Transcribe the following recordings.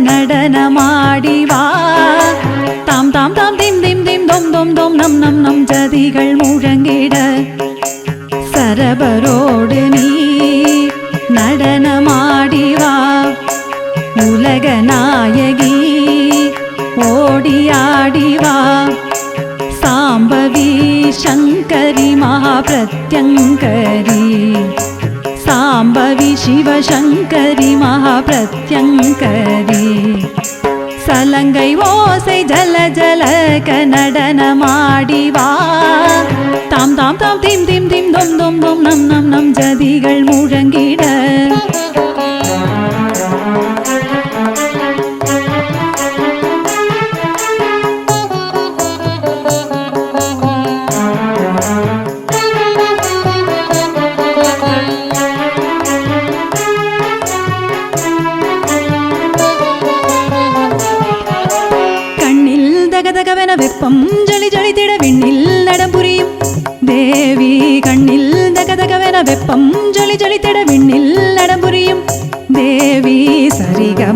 நடனமாடி வா தாம் தாம் தாம் திம் திம் திம் தொம் தொம் தொம் நம் நம் நம் ஜதிகள் முழங்கிட. சரபரோடு நீ நடனமாடி வா உலக நாயகி ஓடியாடி வா சாம்பவி சங்கரி மகாபிரத்யங்கரி. சாம்பவி சிவசங்கரி மகாபிரத்யங்கரி சலங்கை ஓசை ஜல ஜல நடனமாடிவா தாம் தாம் தாம் திம் திம் திம் தொம் தொம் தொம் நம் நம் நம் ஜதிகள் முழங்கிட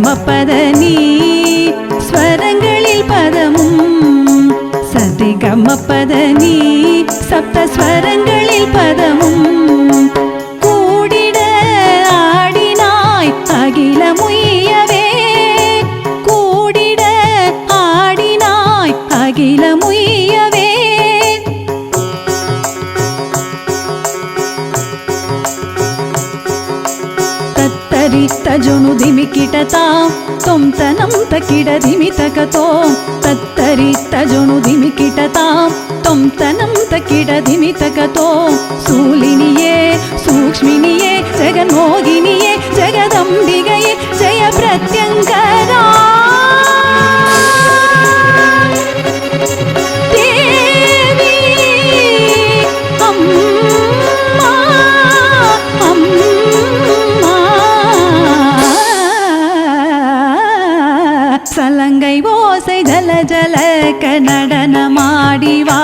சரிகமப்பத நீ. ஸ்வரங்களில் பதமும் சரிகமப்பத நீ. சப்த ஸ்வரங்களில் பதமும் ತನಂ ತಕಿಡ ದಿಮಿತಕತೋ ತತ್ತರಿತ್ತ ಜೊನು ದಿಮಿಕಿಟತಾ ತೊಂ ತನಂ ತಕಿಡ ದಿಮಿತಕತೋ ಸೂಲಿನಿಯೇ ಸೂಕ್ಷ್ಮಿನಿಯೇ ಜಗನ್ಮೋಗಿನಿಯೇ ಜಗದಂಬಿಗೆಯೇ ಜಯ ಪ್ರತ್ಯಂಕರಾ நடனமாடிவா.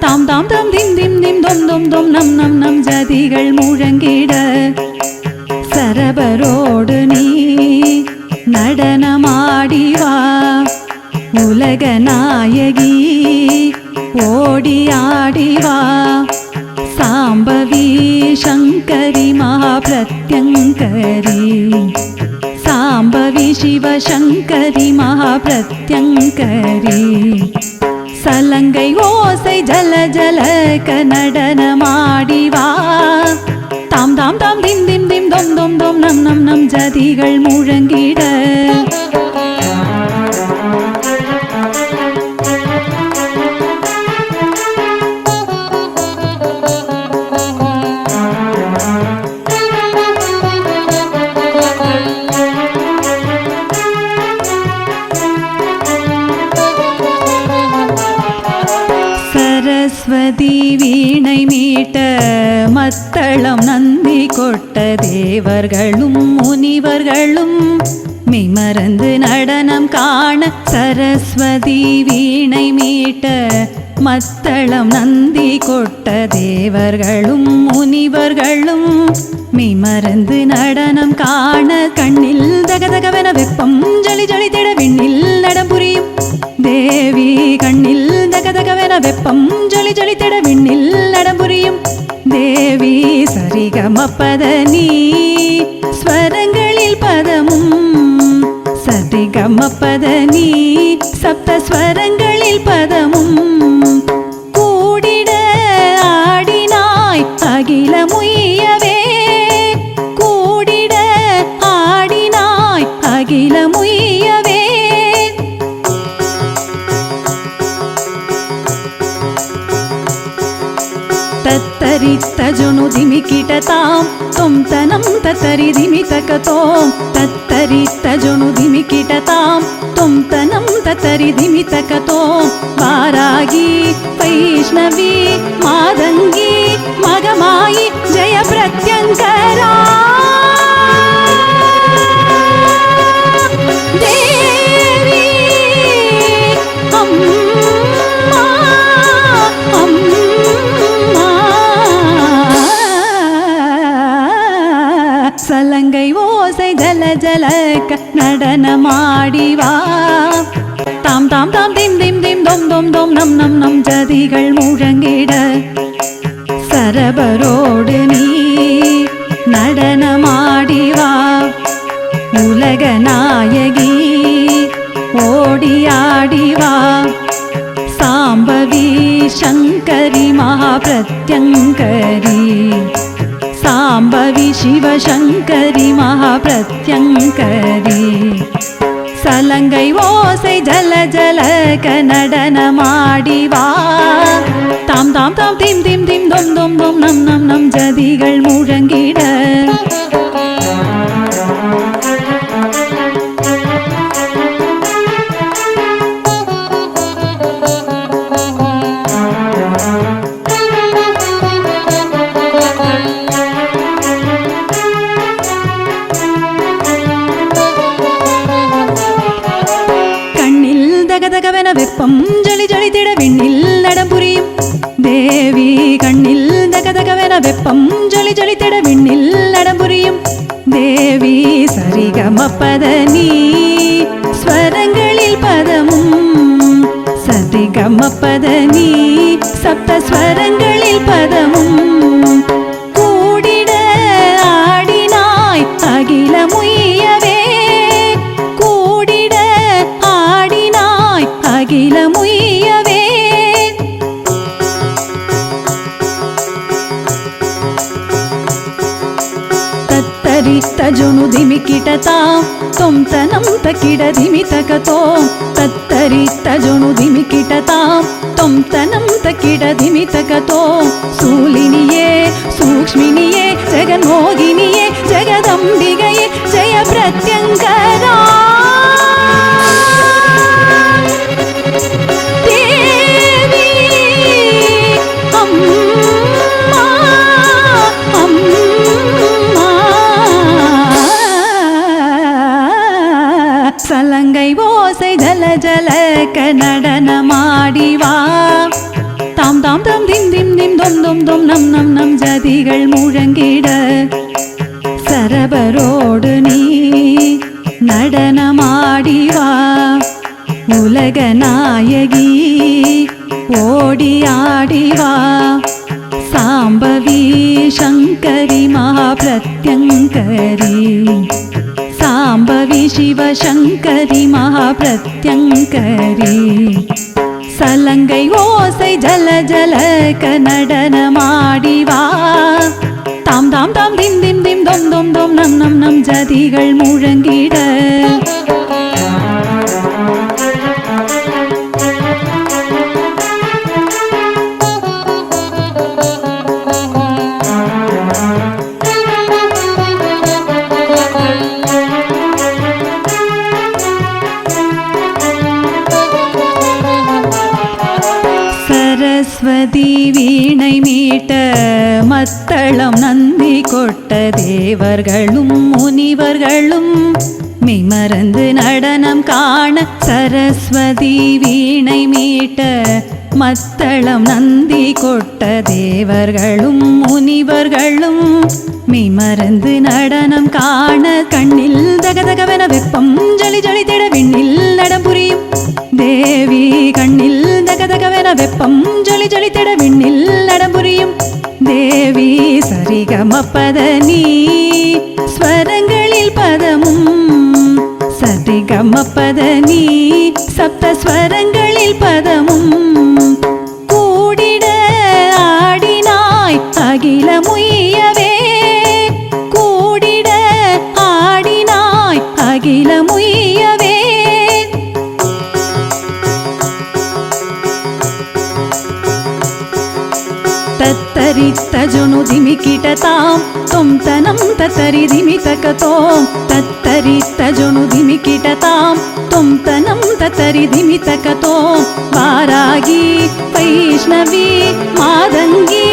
தாம் தாம் தம் திம் திம் திம் தொம் தொம் தொம் நம் நம் நம் ஜதிகள் முழங்கிட. சரபரோடு நீ நடனமாடிவா. உலக நாயகி ஓடி ஆடி சாம்பவி சங்கரி மகாபிரத்யங்கரி. சாம்பவி சிவசங்கரி மகாபிரத்யங்கரி. சலங்கை ஓசை ஜல ஜல கடனமாடிவா தாம் தாம் தாம் திம் திம் திம் தொம் தொம் தொம் நம் நம் நம் ஜதிகள் முழங்கிட. மெய் மறந்து நடனம் காண கண்ணில் தகதகவென வெப்பம் ஜலி ஜலி திட விண்ணில் நடம் புரியும். தேவி கண்ணில் தகதகவென வெப்பம் ஜலி ஜலி திட விண்ணில் நடம் புரியும். தேவி சரிகமப்பத நீ ஸ்வரங்களில் பதமும் சரிகமப்பத நீ சப்த ஸ்வரங்கள் తత్తరిత్తజును దిమికిటతాం. తొంతనం తతరి దిమితకతోం. తత్తరిత్తజును దిమికిటతాం. తొంతనం తతరి దిమితకతోం. వారాగి వైష్ణవి మాదంగి మగమాయి జయ ప్రత్యంకరా. சலங்கை ஓசை ஜல ஜலக்க நடனமாடி வா. தாம் தாம் தாம் திம் திம் திம் தொம் தொம் தொம் நம் நம் நம் ஜதிகள் முழங்கிட. சரபரோடு நீ நடனமாடிவா உலக நாயகி ஓடியாடிவா சாம்பவி சங்கரி மகாபிரத்யங்கரி. சாம்பவி சிவசங்கரி மகாபிரத்யங்கரி. சலங்கை ஓசை ஜல ஜல நடனமாடி தாம் தாம் தாம் திம் திம் திம் தொம் தொம் தொம் நம் நம் நம் ஜதிகள் முழங்கிட. வெப்பம் ஜொலி ஜொலித்திட விண்ணில் நடம்புரியும் தேவி சரிகமப்பத நீ. ஸ்வரங்களில் பதமும் சரிகமப்பத நீ. சப்த ஸ்வரங்களில் பதமும் దిమికిటతా తొంతనం తకిడదిమితకతో తత్తరిత్తజును దిమికిటతా తొంతనం తకిడదిమితకతో సూలినియే సూక్ష్మినియే జగన్మోగినియే జగదంబిగయే జయ ప్రత్యంకరా ஜலக்க நடனமாடிவா. தாம் தாம் தாம் திம் திம் திம் தொம் தொம் தொம் நம் நம் நம் ஜதிகள் முழங்கிட. சரபரோடு நீ நடனமாடிவா. உலக நாயகி ஓடியாடிவா சாம்பவி சங்கரி மகாபிரத்யங்கரி. சாம்பவி சிவசங்கரி மகாபிரத்யங்கரி சலங்கை ஓசை ஜல ஜல நடனமாடி தாம் தாம் தாம் திம் திம் திம் தொம் தொம் தொம் நம் நம் நம் ஜதிகள் முழங்கிட தேவர்களும் முனிவர்களும் மெய்மறந்து நடனம் காண சரஸ்வதி வீணை மீட்ட மத்தளம் நந்தி கொட்ட தேவர்களும் முனிவர்களும் மெய்மறந்து நடனம் காண கண்ணில் தகதகவென வெப்பம் ஜலி ஜலி திட விண்ணில் நடம்புரியும் தேவி கண்ணில் தகதகவென வெப்பம் ஜலி ஜலி திட விண்ணில் நடம்புரியும் தேவி சரிகமப்பத நீ சரிகமப்பத நீ சப்தஸ்வரங்களில் பதம் తాముదిమికిటతాం తొంతనం తతరిదిమితకతోం తత్తరిత్తజొనుదిమికిటతాం తొంతనం తతరిదిమితకతోం వారాగి వైష్ణవి మాదంగి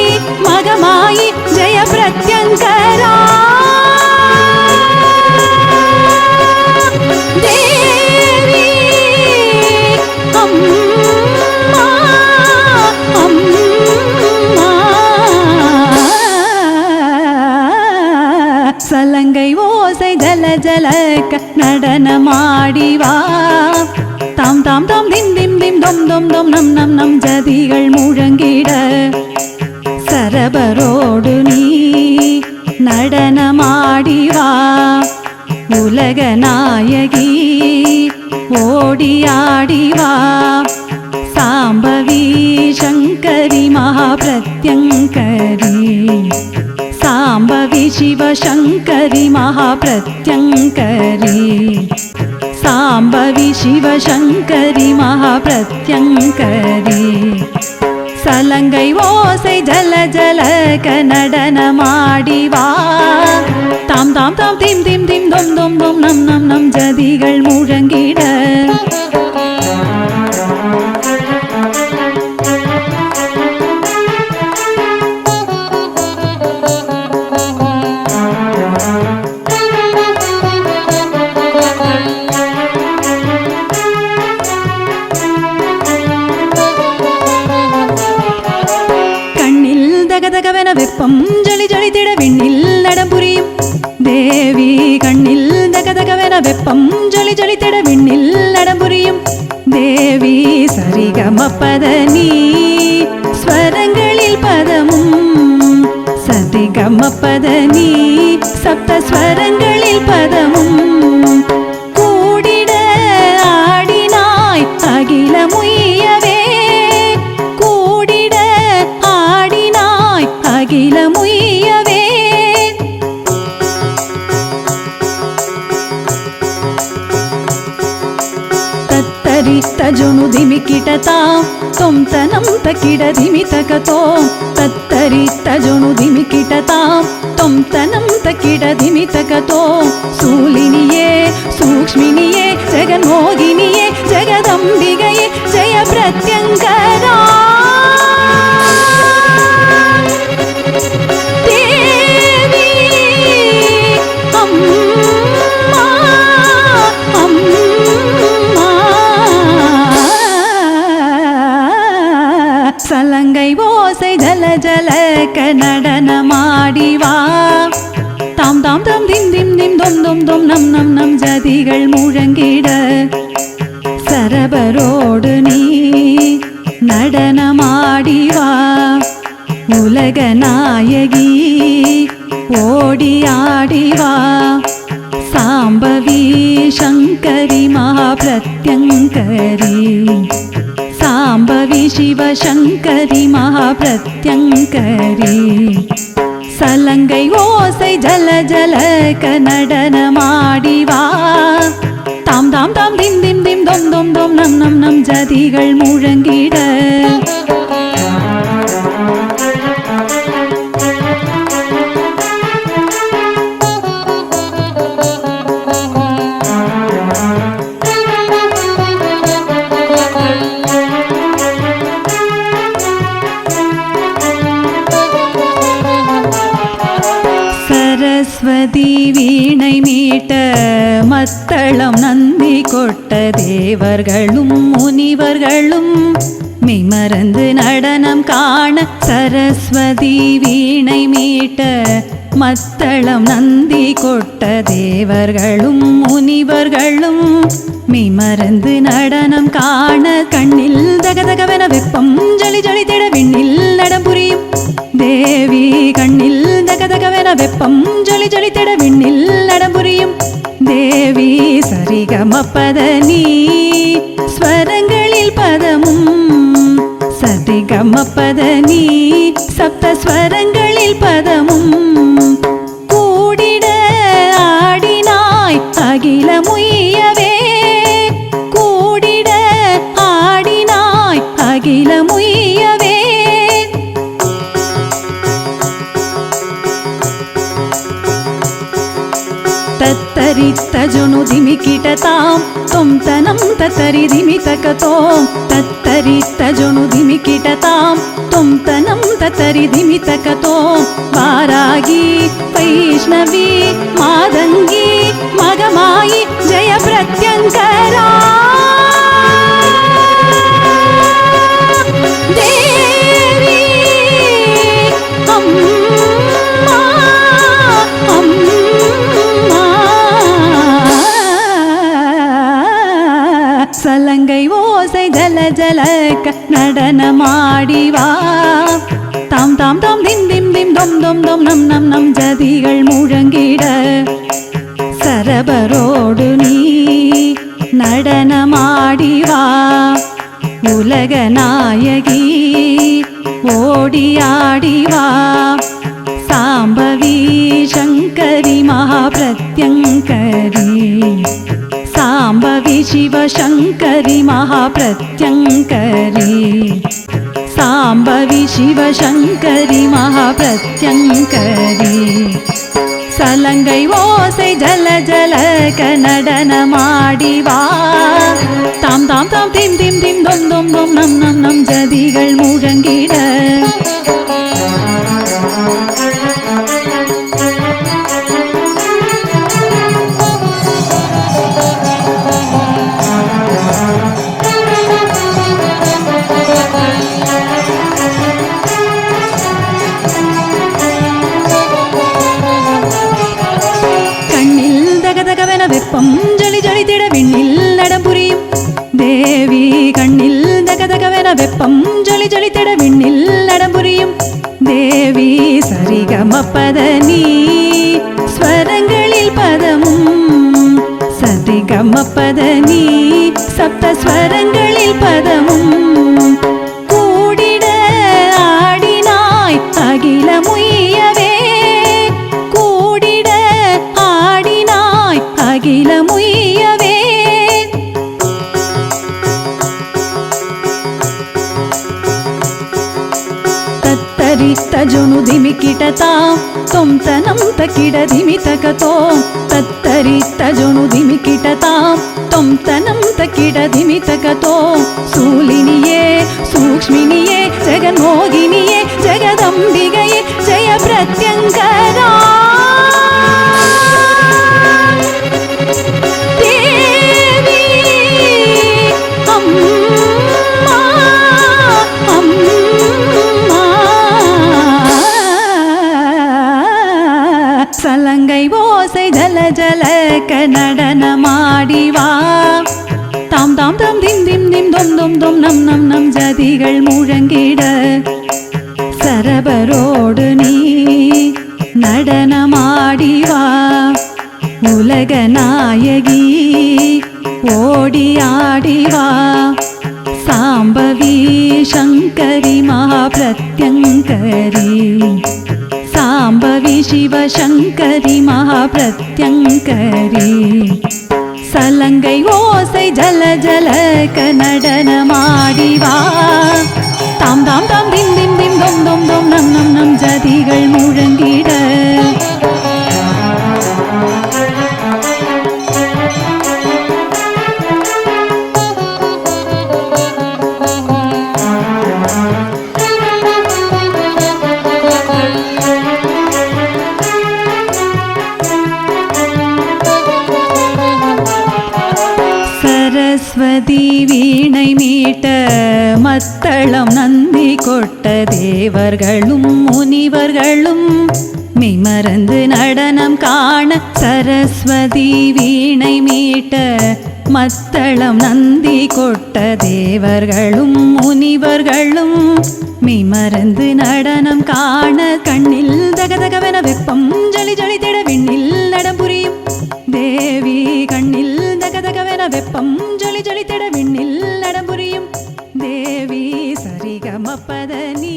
మగమాయి జయ ప్రత్యంకరా ஓசை ஜல ஜலக்க நடனமாடி வா தாம் தாம் தாம் திம் திம் திம் தொம் தொம் தொம் நம் நம் நம் ஜதிகள் முழங்கிட. சரபரோடு நீ நடனமாடி வா உலக நாயகி ஓடியாடி வா சாம்பவி சங்கரி மகாபிரத்யங்கரி. சாம்பவி சிவசங்கரி மகாபிரத்யங்கரி. சாம்பவி சிவசங்கரி மகாபிரத்யங்கரி. சலங்கை ஓசை ஜல ஜல கனடனமாடிவா தாம் தாம் தாம் திம் திம் திம் தொம் தொம் தொம் நம் நம் நம் ஜதிகள் முழங்கிட. தகதகவென வெப்பம். ஜலி ஜொலித்திட விண்ணில் நடம் புரியும். தேவி கண்ணில் தகதகவென வெப்பம். ஜலி ஜொலித்திட விண்ணில் நடம் புரியும். தேவி சரிகமப்பத நீ ஸ்வரங்களில் பதமும் சரிகமப்பத நீ சப்த ஸ்வரங்களில் பதமும் ತಜುನು ದಿಮಿಕಿಟತಾ ತೊಂ ತನಂ ತಕಿಡ ದಿಮಿತಕತೋ ಸೂಲಿನಿಯೇ ಸೂಕ್ಷ್ಮಿನಿಯೇ ಜಗನ್ಮೋಗಿನಿಯೇ ಜಗದಂಬಿಗೆಯೇ ಜಯ ಪ್ರತ್ಯಂಕರಾ ஓசை ஜல ஜல நடனமாடி வா தாம் தாம் தாம் திம் திம் திம் தொம் தொம் தொம் நம் நம் நம் ஜதிகள் முழங்கிட சரபரோடு நீ நடனமாடி வா உலக நாயகி ஓடி ஆடி வா சாம்பவி சங்கரி மகாபிரத்யங்கரி சாம்பவி சிவசங்கரி மகாபிரத்யங்கரி. சலங்கை ஓசை ஜல ஜல நடனமாடி வா தாம் தாம் தாம் திம் திம் திம் தொம் தொம் தொம் நம் நம் நம் ஜதிகள் முழங்கிட காண சரஸ்வதி வீணை மீட்ட மத்தளம் நந்தி கொட்ட தேவர்களும் முனிவர்களும் மிமறந்து நடனம் காண கண்ணில் தகதகவென வெப்பம் ஜலி ஜலி திட விண்ணில் நடம்புரியும் தேவி கண்ணில் தகதகவென வெப்பம் ஜலி ஜலி திட விண்ணில் நடம்புரியும் தேவி சரிகமப்பத நீ ஸ்வரங்களில் பதமும் சரிகமப்பத நீ சப்த ஸ்வரங்களில் பதமும் கூடிட ஆடினாய். அகில ತಜುನು ದಿಮಿಕಿಟತಾಂ ತೊಂ ತನಂ ತತ್ತರಿ ದಿಮಿತಕತೋಂ ತತ್ತರಿ ತಜುನು ದಿಮಿಕಿಟತಾಂ ತೊಂ ತನಂ ತತ್ತರಿ ದಿಮಿತಕತೋಂ ವಾರಾಗಿ ವೈಷ್ಣವಿ ಮಾದಂಗಿ ಮಗಮಾಯಿ ಜಯ ಪ್ರತ್ಯಂಕರಾ ದೇವಿ மகாபிரத்யங்கரி சாம்பவி சிவசங்கரி மகாபிரத்யங்கரி. சாம்பவி சிவசங்கரி மகாபிரத்யங்கரி. சலங்கை ஓசை ஜல ஜல கனடனமாடிவா. தாம் தாம் தாம் திம் திம் திம் தொம் தொம் தொம் நம் நம் நம் ஜதிகள் முழங்கிட ತಜುನು ಧಿಮಿಕಿಟತಾ ತೊಂ ತನಂ ತಕಿಡ ಧಿಮಿತಕತೋ ತತ್ತರಿ ತಜುನು ಧಿಮಿಕಿಟತಾ ತೊಂ ತನಂ ತಕಿಡ ಧಿಮಿತಕತೋ நடக்க நடனமாடி வா. தாம் தாம் தாம் திம் திம் திம் தொம் தொம் தொம் நம் நம் நம் ஜதிகள் முழங்கிட. சரபரோடு நீ நடனமாடி வா. உலக நாயகி ஓடி ஆடி வா. சாம்பவி சங்கரி மகாபிரத்யங்கரி. சாம்பவி சிவசங்கரி மகாபிரத்யங்கரி. சலங்கை ஓசை ஜல ஜல நடனமாடி வா தாம் தாம் தாம் திம் திம் திம் தொம் தொம் தொம் நம் நம் நம் ஜதிகள் முழங்கிட வீணை மீட்ட மத்தளம் நந்தி கொட்ட தேவர்களும் முனிவர்களும் மிமறந்து நடனம் காண சரஸ்வதி வீணை மீட்ட மத்தளம் நந்தி கொட்ட தேவர்களும் முனிவர்களும் மிமறந்து நடனம் காண கண்ணில் தகதகவென வெப்பம் ஜலி ஜலி திட விண்ணில் நடம் புரியும். தேவி கண்ணில் கடகவென வெப்பம் ஜொலி ஜொலித்திட விண்ணில் நடம்புரியும் தேவி சரிகமப்பத நீ.